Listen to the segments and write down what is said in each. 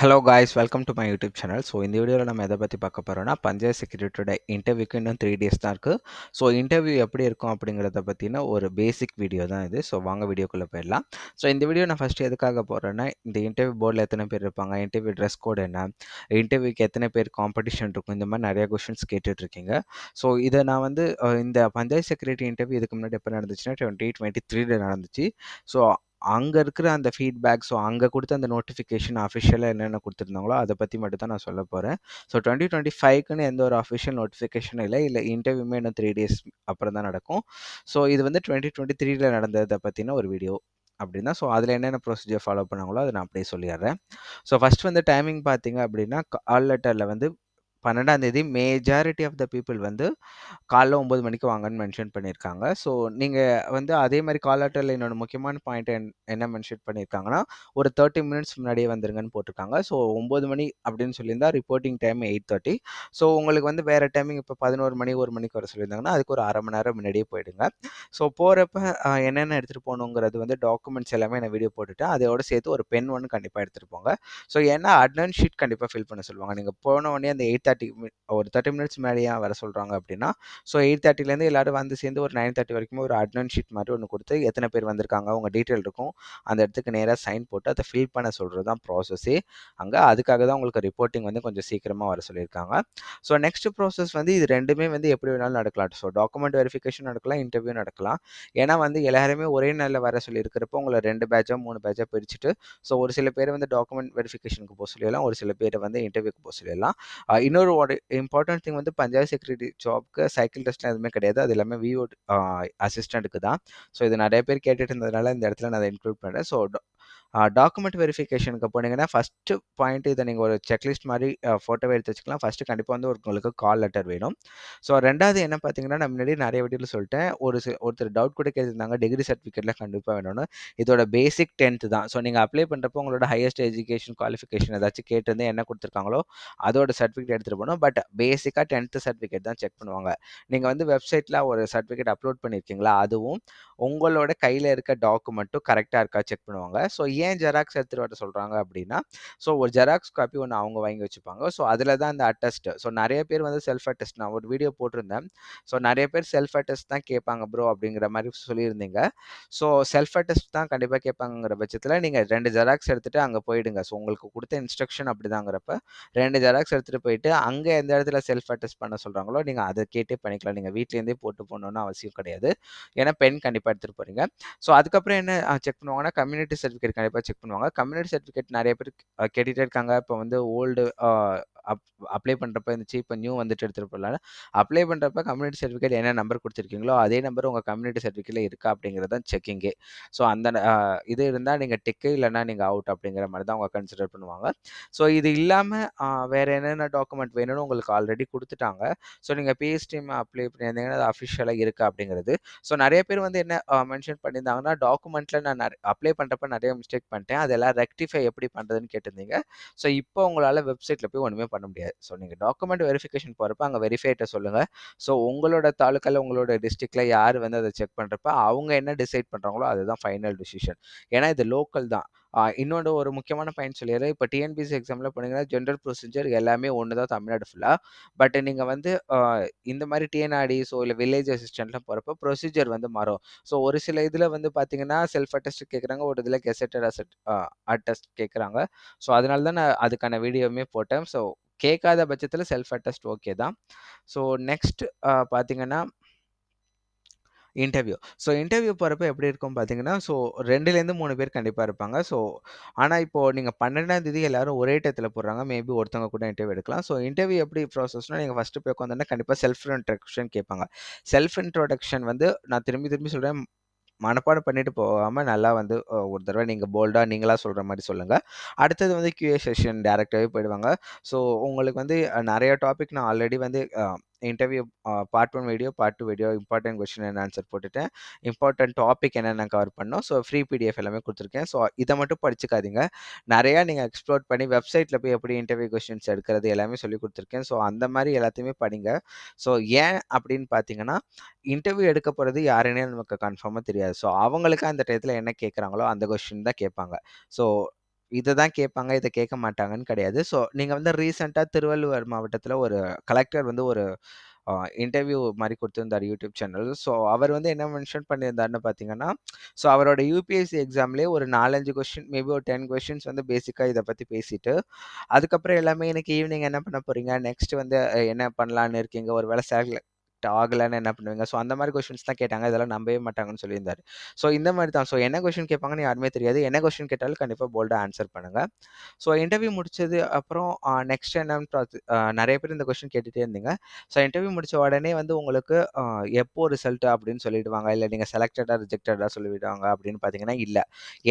Hello guys welcome to my YouTube channel so இந்த வீடியோவில் நம்ம எதை பற்றி பார்க்க போகிறோம்னா பஞ்சாயத் செக்ரட்டரியோட இன்டர்வியூக்கு இன்னும் த்ரீ டேஸ் தான் இருக்குது ஸோ இன்டர்வியூ எப்படி இருக்கும் அப்படிங்கிறத பற்றின ஒரு பேசிக் வீடியோ தான் இது. ஸோ வாங்க வீடியோக்குள்ளே போயிடலாம். ஸோ இந்த வீடியோ நான் ஃபஸ்ட்டு எதுக்காக போகிறேன்னா இந்த இன்டர்வியூ போர்டில் எத்தனை பேர் இருப்பாங்க இன்டர்வியூ ட்ரெஸ் கோட் என்ன இன்டர்வியூக்கு எத்தனை பேர் காம்படிஷன் இருக்கும் இந்த மாதிரி நிறைய கொஷின்ஸ் கேட்டுட்ருக்கீங்க ஸோ இதை நான் வந்து இந்த பஞ்சாயத் செக்ரட்டரி இன்டர்வியூ இதுக்கு முன்னாடி எப்போ நடந்துச்சுன்னா டுவெண்ட்டி டுவெண்ட்டி த்ரீல நடந்துச்சு. ஸோ அங்கே இருக்கிற அந்த ஃபீட்பேக் ஸோ அங்கே கொடுத்த அந்த நோட்டிஃபிகேஷன் அஃபிஷியலாக என்னென்ன கொடுத்துருந்தாங்களோ அதை பற்றி மட்டும் தான் நான் சொல்ல போகிறேன் ஸோ டுவெண்ட்டி டுவெண்ட்டி ஃபைவ்க்குன்னு எந்த ஒரு அஃபிஷியல் நோட்டிஃபிகேஷனும் இல்லை. இல்லை இன்டர்வியூமே இன்னும் த்ரீ டேஸ் அப்புறம் தான் நடக்கும். ஸோ இது வந்து டுவெண்ட்டி டுவெண்ட்டி த்ரீல நடந்ததை பற்றின ஒரு வீடியோ அப்படின்னா ஸோ அதில் என்னென்ன ப்ரொசீஜர் ஃபாலோ பண்ணாங்களோ அதை நான் அப்படியே சொல்லிடுறேன். ஸோ ஃபஸ்ட் வந்து டைமிங் பார்த்தீங்க அப்படின்னா கால் லெட்டரில் வந்து பன்னெண்டாம் தேதி மேஜாரிட்டி ஆஃப் த பீப்புள் வந்து காலைல ஒம்பது மணிக்கு வாங்கன்னு மென்ஷன் பண்ணியிருக்காங்க. ஸோ நீங்கள் வந்து அதே மாதிரி கால் லெட்டரில் என்னோட முக்கியமான பாயிண்ட் என்ன மென்ஷன் பண்ணியிருக்காங்கன்னா ஒரு தேர்ட்டி மினிட்ஸ் முன்னாடியே வந்துருங்கன்னு போட்டிருக்காங்க. ஸோ ஒம்பது மணி அப்படின்னு சொல்லியிருந்தா reporting time eight thirty so உங்களுக்கு வந்து வேறு டைமிங் இப்போ பதினோரு மணி ஒரு மணிக்கு வர சொல்லியிருந்தாங்கன்னா அதுக்கு ஒரு அரை மணி நேரம் முன்னாடியே போயிடுங்க. ஸோ போகிறப்ப என்னென்ன எடுத்துகிட்டு போகணுங்கிறது வந்து டாக்குமெண்ட்ஸ் எல்லாமே நான் வீடியோ போட்டுட்டேன் அதோட சேர்த்து ஒரு பென் ஒன்று கண்டிப்பாக எடுத்துகிட்டு போங்க. ஸோ ஏன்னா அட்னன்ஸ் ஷீட் கண்டிப்பாக ஃபில் பண்ண சொல்லுவாங்க. நீங்கள் போன உடனே அந்த எயிட் தேர்ட்டி ஒரு தேர்ட்டி மினிட்ஸ் மேலேயே வர சொல்கிறாங்க அப்படின்னா ஸோ எயிட் தேர்ட்டிலேருந்து எல்லோரும் வந்து சேர்ந்து ஒரு நைன் தேர்ட்டி வரைக்கும் ஒரு அட்னன்ஸ் ஷீட் மாதிரி ஒன்று கொடுத்து எத்தனை பேர் வந்திருக்காங்க உங்கள் டீட்டெயில் இருக்கும் அந்த இடத்துக்கு நேராக சைன் போட்டு அதை ஃபில் பண்ண சொல்கிறது தான் ப்ராசஸே அங்கே அதுக்காக தான் உங்களுக்கு ரிப்போர்ட்டிங் வந்து கொஞ்சம் சீக்கிரமாக வர சொல்லியிருக்காங்க. ஸோ நெக்ஸ்ட் ப்ராசஸ் வந்து இது ரெண்டுமே வந்து எப்படி வேணாலும் நடக்கலாம். ஸோ டாக்குமெண்ட் வெரிஃபிகேஷன் நடக்கலாம் இன்டர்வியூ நடக்கலாம். ஏன்னா வந்து எல்லாருமே ஒரே நாளில் வர சொல்லியிருக்கிறப்போ உங்களை ரெண்டு பேட்சாக மூணு பேட்சாக பிரிச்சுட்டு ஸோ ஒரு சில பேர் வந்து டாக்குமெண்ட் வெரிஃபிகேஷனுக்கு போக சொல்லிடலாம் ஒரு சில பேர் வந்து இன்டர்வியூக்கு போக சொல்லிடலாம். இன்னொரு இன்னொரு ஒரு இம்பார்ட்டன்ட் திங் வந்து பஞ்சாயத்து செக்ரட்டரி ஜாப்க்கு சைக்கிள் டெஸ்ட்லாம் எதுவுமே கிடையாது. அது எல்லாமே விஓ அசிஸ்டண்ட்டுக்கு தான். ஸோ இது நிறைய பேர் கேட்டுட்டு இருந்ததுனால இந்த இடத்துல நான் அதை இன்க்ளூட் பண்ணுறேன் ஸோ டாக்குமெண்ட் வெரிஃபிகேஷனுக்கு போனீங்கன்னா ஃபஸ்ட்டு பாயிண்ட் இதை நீங்கள் ஒரு செக்லிஸ்ட் மாதிரி ஃபோட்டோவை எடுத்து வச்சுக்கலாம். ஃபஸ்ட்டு கண்டிப்பாக வந்து உங்களுக்கு கால் லெட்டர் வேணும். ஸோ ரெண்டாவது என்ன பார்த்தீங்கன்னா நான் முன்னாடி நிறைய வீடியோவில் சொல்லிட்டேன். ஒரு ஒருத்தர் டவுட் கூட கேட்டிருந்தாங்க டிகிரி சர்டிஃபிகேட்டில் கண்டிப்பாக வேணும்னு. இதோட பேசிக் டென்த்து தான். ஸோ நீங்கள் அப்ளை பண்ணுறப்போ உங்களோட ஹையஸ்ட் எஜுகேஷன் குவாலிஃபிகேஷன் ஏதாச்சும் கேட்டு என்ன கொடுத்துருக்காங்களோ அதோட சர்டிஃபிகேட் எடுத்துகிட்டு போகணும். பட் பேசிக்காக டென்த்து சர்டிஃபிகேட் தான் செக் பண்ணுவாங்க. நீங்கள் வந்து வெப்சைட்டில் ஒரு சர்டிஃபிகேட் அப்லோட் பண்ணியிருக்கீங்களா அதுவும் உங்களோட கையில் இருக்க டாக்குமெண்ட்டும் கரெக்டாக இருக்கா செக் பண்ணுவாங்க. ஸோ ஏன் ஜெராக்ஸ் எடுத்துகிட்டு வர சொல்கிறாங்க அப்படின்னா ஸோ ஒரு ஜெராக்ஸ் காப்பி ஒன்று அவங்க வாங்கி வச்சுப்பாங்க. ஸோ அதில் தான் இந்த அட்டஸ்ட் ஸோ நிறைய பேர் வந்து செல்ஃப் அட்டஸ்ட் நான் ஒரு வீடியோ போட்டிருந்தேன். ஸோ நிறைய பேர் செல்ஃப் அட்டஸ்ட் தான் கேட்பாங்க ப்ரோ அப்படிங்கிற மாதிரி சொல்லியிருந்தீங்க. ஸோ செல்ஃப் அட்டஸ்ட் தான் கண்டிப்பாக கேட்பாங்கிற பட்சத்தில் நீங்கள் ரெண்டு ஜெராக்ஸ் எடுத்துகிட்டு அங்கே போயிடுங்க. ஸோ உங்களுக்கு கொடுத்த இன்ஸ்ட்ரக்ஷன் அப்படிதாங்கிறப்ப ரெண்டு ஜெராக்ஸ் எடுத்துகிட்டு போயிட்டு அங்கே எந்த இடத்துல செல்ஃப் அட்டஸ்ட் பண்ண சொல்கிறாங்களோ நீங்கள் அதை கேட்டே பண்ணிக்கலாம். நீங்கள் வீட்லேருந்தே போட்டு போகணுன்னு அவசியம் கிடையாது. ஏன்னா பெண் கண்டிப்பாக எடுத்துகிட்டு போகிறீங்க ஸோ அதுக்கப்புறம் என்ன செக் பண்ணுவாங்கன்னா கம்யூனிட்டி சர்டிஃபிகேட் கண்டிப்பாக செக் பண்ணுவாங்க. கம்யூனிட்டி சர்டிஃபிகேட் நிறைய பேர் கேட்டுகிட்டே கேட்டுட்டே இருக்காங்க. இப்போ வந்து ஓல்டு அப் அப்ளை பண்ணுறப்ப இருந்துச்சு இப்போ நியூ வந்துட்டு எடுத்துகிட்டு போகலாம் அப்ளை பண்ணுறப்ப கம்யூனிட்டி சர்டிஃபிகேட் என்ன நம்பர் கொடுத்துருக்கீங்களோ அதே நம்பர் உங்கள் கம்யூனிட்டி சர்டிஃபிகேட்டில் இருக்கா அப்படிங்கிறது தான் செக்கிங்கே ஸோ அந்த இது இருந்தால் நீங்கள் டிக்கு இல்லைன்னா நீங்கள் அவுட் அப்படிங்கிற மாதிரி தான் அவங்க கன்சிடர் பண்ணுவாங்க. ஸோ இது இல்லாமல் வேறு என்னென்ன டாக்குமெண்ட் வேணும்னு உங்களுக்கு ஆல்ரெடி கொடுத்துட்டாங்க. ஸோ நீங்கள் பிஎஸ்டிஎம் அப்ளை பண்ணியிருந்தீங்கன்னா அது அஃபிஷியலாக இருக்கா அப்படிங்கிறது. ஸோ நிறைய பேர் வந்து என்ன மென்ஷன் பண்ணியிருந்தாங்கன்னா டாக்குமெண்ட்டில் நான் அப்ளை பண்ணுறப்ப நிறைய மிஸ்டேக் பண்ணிட்டேன். அதெல்லாம் ரெக்டிஃபை எப்படி பண்ணுறதுன்னு கேட்டிருந்தீங்க. ஸோ இப்போ உங்களால் வெப்சைட்டில் போய் ஒன்றுமே பண்ண முடியாது. ஸோ நீங்கள் டாக்குமெண்ட் வெரிஃபிகேஷன் போகிறப்ப அங்கே வெரிஃபைட்டை சொல்லுங்கள் ஸோ உங்களோட தாலுக்காவில் உங்களோட டிஸ்ட்ரிக்டில் யார் வந்து அதை செக் பண்ணுறப்ப அவங்க என்ன டிசைட் பண்ணுறாங்களோ அதுதான் ஃபைனல் டிசிஷன் ஏன்னா இது லோக்கல் தான். இன்னொன்று ஒரு முக்கியமான பாயிண்ட் சொல்லிடுறேன். இப்போ டிஎன்பிசி எக்ஸாமில் போனீங்கன்னா ஜென்ரல் ப்ரொசீஜர் எல்லாமே ஒன்று தான் தமிழ்நாடு ஃபுல்லாக பட் நீங்கள் வந்து இந்த மாதிரி டிஎன்ஆர்டிஸோ இல்லை வில்லேஜ் அசிஸ்டண்ட்லாம் போகிறப்ப ப்ரொசீஜர் வந்து மாறும். ஸோ ஒரு சில இதில் வந்து பார்த்தீங்கன்னா செல்ஃப் அட்டஸ்ட் கேட்குறாங்க ஒரு இதில் கெசட்டட் அசட் அட்டஸ்ட் கேட்குறாங்க ஸோ அதனால தான் நான் அதுக்கான வீடியோவுமே போட்டேன். ஸோ கேட்காத பட்சத்தில் செல்ஃப் அட்டஸ்ட் ஓகே தான். ஸோ நெக்ஸ்ட் பார்த்தீங்கன்னா இன்டர்வியூ ஸோ இன்டர்வியூ போகிறப்ப எப்படி இருக்கும் பார்த்தீங்கன்னா ஸோ ரெண்டுலேருந்து மூணு பேர் கண்டிப்பாக இருப்பாங்க. ஸோ ஆனால் இப்போது நீங்கள் பன்னெண்டாம் தேதி எல்லாரும் ஒரே டயத்தில் போடுறாங்க. மேபி ஒருத்தவங்க கூட இன்டர்வியூ எடுக்கலாம். ஸோ இன்டர்வியூ எப்படி ப்ராசஸ்னால் நீங்கள் ஃபஸ்ட்டு போய் உட்காந்துன்னா கண்டிப்பாக செல்ஃப் இன்ட்ரடக்ஷன் கேட்பாங்க. செல்ஃப் இன்ட்ரோடக்ஷன் வந்து நான் திரும்பி திரும்பி சொல்கிறேன் மனப்பாடம் பண்ணிட்டு போகாமல் நல்லா வந்து ஒரு தடவை நீங்கள் போல்டாக நீங்களாக சொல்கிற மாதிரி சொல்லுங்கள் அடுத்தது வந்து கியூஏ செஷன் டேரெக்டாகவே போயிடுவாங்க. ஸோ உங்களுக்கு வந்து நிறைய டாபிக் நான் ஆல்ரெடி வந்து interview part one video part two video important question and answer போட்டுட்டேன் இம்பார்ட்டன்ட் டாபிக் என்னென்ன கவர் பண்ணோம் ஸோ ஃப்ரீ பிடிஎஃப் எல்லாமே கொடுத்துருக்கேன். ஸோ இதை மட்டும் படிச்சுக்காதீங்க. நிறையா நீங்கள் எக்ஸ்ப்ளோர் பண்ணி வெப்சைட்டில் போய் எப்படி இன்டர்வியூ கொஸ்டின்ஸ் எடுக்கிறது எல்லாமே சொல்லி கொடுத்துருக்கேன். ஸோ அந்த மாதிரி எல்லாத்தையுமே படிங்க. ஸோ ஏன் அப்படின்னு பார்த்தீங்கன்னா இன்டர்வியூ எடுக்க போகிறது யாருன்னே நமக்கு கன்ஃபார்மாக தெரியாது. ஸோ அவங்களுக்கு அந்த டயத்தில் என்ன கேட்குறாங்களோ அந்த கொஸ்டின் தான் கேட்பாங்க. ஸோ இத தான் கேட்பாங்க, இத கேட்க மாட்டாங்கன்னு கிடையாது. ஸோ நீங்க வந்து ரீசென்ட்டா திருவள்ளுவர் மாவட்டத்தில ஒரு கலெக்டர் வந்து ஒரு அ இன்டர்வியூ மாரி குடுத்திருந்தாரு யூடியூப் சேனல். ஸோ அவர் வந்து என்ன மென்ஷன் பண்ணியிருந்தாருன்னு பார்த்தீங்கன்னா, ஸோ அவரோட யூபிஎஸ்சி எக்ஸாம்லயே ஒரு 4, 5 கொஸ்டின் மேபி ஒரு 10 கொஸ்டின்ஸ் வந்து பேசிக்கா இத பத்தி பேசிட்டு, அதுக்கப்புறம் எல்லாமே இன்னைக்கு ஈவினிங் என்ன பண்ண போறீங்க? நெக்ஸ்ட் வந்து என்ன பண்ணலான்னு இருக்கீங்க? ஒரு வேலை செலக்ட் ஆகலைன்னு என்ன பண்ணுவீங்க? ஸோ அந்த மாதிரி கொஸ்டின்ஸ் தான் கேட்டாங்க. இதெல்லாம் நம்பவே மாட்டாங்கன்னு சொல்லியிருந்தாரு. ஸோ இந்த மாதிரி தான். ஸோ என்ன கொஸ்டின் கேட்பாங்கன்னு யாருமே தெரியாது. என்ன கொஸ்டின் கேட்டாலும் கண்டிப்பாக போல்டாக ஆன்சர் பண்ணுங்கள் ஸோ இன்டர்வியூ முடிச்சது அப்புறம் நெக்ஸ்ட் என்னன்னு நிறைய பேர் இந்த கொஸ்டின் கேட்டுகிட்டே இருந்தீங்க. ஸோ இன்டர்வியூ முடிச்ச உடனே வந்து உங்களுக்கு எப்போ ரிசல்ட் அப்படின்னு சொல்லிடுவாங்க. இல்லை நீங்கள் செலக்டடாக ரிஜெக்டடாக சொல்லிவிடுவாங்க அப்படின்னு பார்த்தீங்கன்னா, இல்லை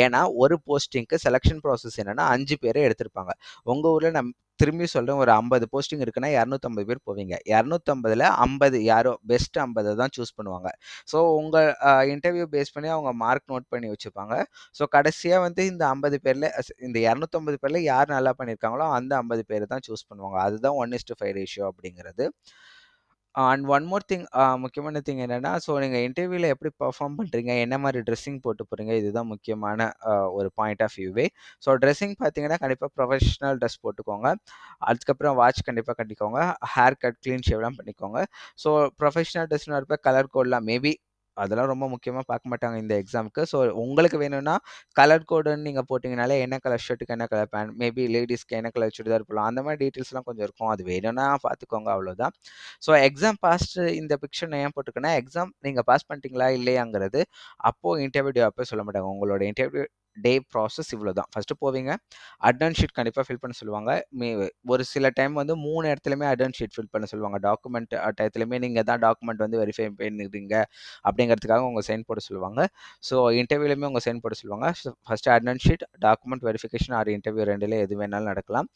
ஏன்னா ஒரு போஸ்டிங்க்கு செலக்ஷன் ப்ராசஸ் என்னென்னா அஞ்சு பேரை எடுத்திருப்பாங்க. உங்கள் ஊரில் நம் திரும்பி சொல்கிறேன் ஒரு 50 போஸ்டிங் இருக்குன்னா 250 பேர் போவீங்க. 250ல 50 யாரோ பெஸ்ட் 50 தான் சூஸ் பண்ணுவாங்க. ஸோ உங்கள் இன்டர்வியூ பேஸ் பண்ணி அவங்க மார்க் நோட் பண்ணி வச்சுப்பாங்க. ஸோ கடைசியாக வந்து இந்த ஐம்பது பேரில் இந்த இரநூத்தம்பது பேரில் யார் நல்லா பண்ணியிருக்காங்களோ அந்த ஐம்பது பேர் தான் சூஸ் பண்ணுவாங்க. அதுதான் 1:5 ரேஷியோ அப்படிங்கிறது. அண்ட் ஒன் மோர் திங் முக்கியமான திங் என்னன்னா, ஸோ நீங்கள் இன்டர்வியூவில் எப்படி பெர்ஃபார்ம் பண்ணுறீங்க என்ன மாதிரி ட்ரெஸ்ஸிங் போட்டு போகிறீங்க இதுதான் முக்கியமான ஒரு பாயிண்ட் ஆஃப் வியூவே. ஸோ ட்ரெஸ்ஸிங் பார்த்தீங்கன்னா, கண்டிப்பாக ப்ரொஃபஷனல் ட்ரெஸ் போட்டுக்கோங்க. அதுக்கப்புறம் வாட்ச் கண்டிப்பாக கட்டிக்கோங்க. ஹேர் கட், க்ளீன் ஷேவ்லாம் பண்ணிக்கோங்க. ஸோ ப்ரொஃபஷனல் ட்ரெஸ்னு வரப்போ கலர் கோட்லாம் மேபி அதெல்லாம் ரொம்ப முக்கியமா பார்க்க மாட்டாங்க இந்த எக்ஸாம்க்கு. ஸோ உங்களுக்கு வேணும்னா கலர் கோடுன்னு நீங்க போட்டீங்கனாலே என்ன கலர் ஷர்ட்டுக்கு என்ன கலர் பேண்ட், மேபி லேடீஸ்க்கு என்ன கலர் சுடிதார் போடலாம். அந்த மாரி டீட்டெயில்ஸ்லாம் கொஞ்சம் இருக்கும். அது வேணும்னா பார்த்துக்கோங்க அவ்வளோதான். ஸோ எக்ஸாம் பாஸ்டு இந்த பிக்சர் நான் ஏன் போட்டிருக்கேன்னா, எக்ஸாம் நீங்க பாஸ் பண்ணிட்டீங்களா இல்லையாங்கிறது அப்போ இன்டர்வியூ அப்போ சொல்ல மாட்டாங்க. உங்களோட இன்டர்வியூ டே ப்ராசஸ் இவ்வளோ தான் ஃபஸ்ட்டு போவீங்க. அட்டெண்ட் ஷீட் கண்டிப்பாக ஃபில் பண்ண சொல்லுவாங்க. மே ஒரு சில டைம் வந்து 3 இடத்துலயுமே அட்டெண்ட் ஷீட் ஃபில் பண்ண சொல்லுவாங்க. டாக்குமெண்ட் டயத்துலையுமே நீங்கள் தான் டாக்குமெண்ட் வந்து வெரிஃபை பண்ணிடுறீங்க அப்படிங்கிறதுக்காக உங்கள் சைன் போட சொல்லுவாங்க. ஸோ இன்டர்வியூலையுமே உங்கள் சைன் போட சொல்லுவாங்க. So first sheet, document verification or interview 2ல எது வேணாலும் நடக்கலாம்.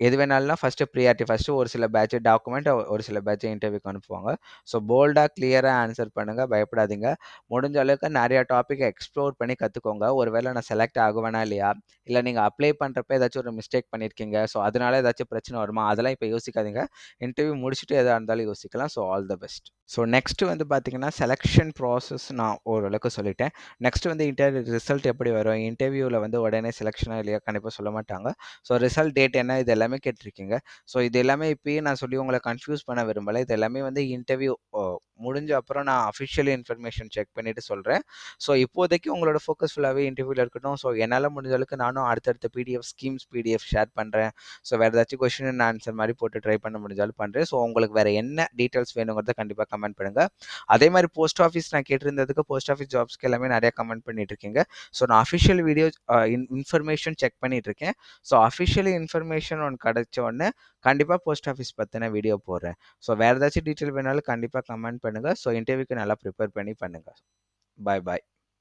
எது வேணாலும்னா ஃபஸ்ட்டு ப்ரியாரிட்டி ஃபஸ்ட்டு ஒரு சில பேட்ச் டாக்குமெண்ட் ஒரு சில பேட்ச் இன்டர்வியூக்கு அனுப்புவாங்க. ஸோ போல்டாக கிளியராக ஆன்சர் பண்ணுங்கள் பயப்படாதீங்க. முடிஞ்ச அளவுக்கு நிறையா டாப்பிக்கை எக்ஸ்ப்ளோர் பண்ணி கற்றுக்கோங்க ஒருவேளை நான் செலக்ட் ஆகுவேனா இல்லையா? இல்லை நீங்கள் அப்ளை பண்ணுறப்ப ஏதாச்சும் ஒரு மிஸ்டேக் பண்ணியிருக்கீங்க. ஸோ அதனால ஏதாச்சும் பிரச்சனை வருமா? அதெல்லாம் இப்போ யோசிக்காதீங்க. இன்டர்வியூ முடிச்சுட்டு எதாக இருந்தாலும் யோசிக்கலாம். So all the best. So next வந்து பார்த்தீங்கன்னா, செலக்ஷன் ப்ராசஸ் நான் ஓரளவுக்கு சொல்லிட்டேன். நெக்ஸ்ட் வந்து இன்டர்வியூ ரிசல்ட் எப்படி வரும்? இன்டர்வியூவில் வந்து உடனே செலெக்ஷனாக இல்லையா? கண்டிப்பாக சொல்ல மாட்டாங்க. ஸோ ரிசல்ட் டேட் என்ன? இதெல்லாம் எல்லாமே கேட்டிருக்கீங்க. ஸோ இது எல்லாமே இப்பயே நான் சொல்லி உங்கள கன்ஃப்யூஸ் பண்ண விரும்பல. இது எல்லாமே வந்து இன்டர்வியூ முடிஞ்ச அப்புறம் நான் அஃபிஷியல் இன்ஃபர்மேஷன் செக் பண்ணிட்டு சொல்றேன். ஸோ இப்போதைக்கு உங்களோட ஃபோக்கஸ் ஃபுல்லாவே இன்டர்வியூல இருக்கட்டும். ஸோ என்னால முடிஞ்ச அளவுக்கு நானும் அடுத்தடுத்த பிடிஎஃப் ஸ்கீம்ஸ் பிடிஎஃப் ஷேர் பண்றேன். ஸோ வேற ஏதாச்சும் கொஸ்டின் அண்ட் ஆன்சர் மாரி போட்டு ட்ரை பண்ண முடிஞ்சாலும் பண்றேன். ஸோ உங்களுக்கு வேற என்ன டீட்டெயில்ஸ் வேணுங்கிறத கண்டிப்பா கமெண்ட் பண்ணுங்க. அதே மாரி போஸ்ட் ஆஃபீஸ் நான் கேட்டிருந்ததுக்கு போஸ்ட் ஆஃபீஸ் ஜாப்ஸ்க்கு எல்லாமே நெறைய கமெண்ட் பண்ணிட்டு இருக்கீங்க. ஸோ நான் official video uh in information check பண்ணிட்டு இருக்கேன். ஸோ அஃபிஷியல் இன்ஃபர்மேஷன் ஒண்ணு கிடைச்ச உடனே கண்டிப்பாக போஸ்ட் ஆஃபீஸ் பற்றின வீடியோ போடுறேன். ஸோ வேறு ஏதாச்சும் டீட்டெயில் வேணாலும் கண்டிப்பாக கமெண்ட் பண்ணுங்க. ஸோ இன்டர்வியூக்கு நல்லா ப்ரிப்பேர் பண்ணி பண்ணுங்கள் பாய் பாய்.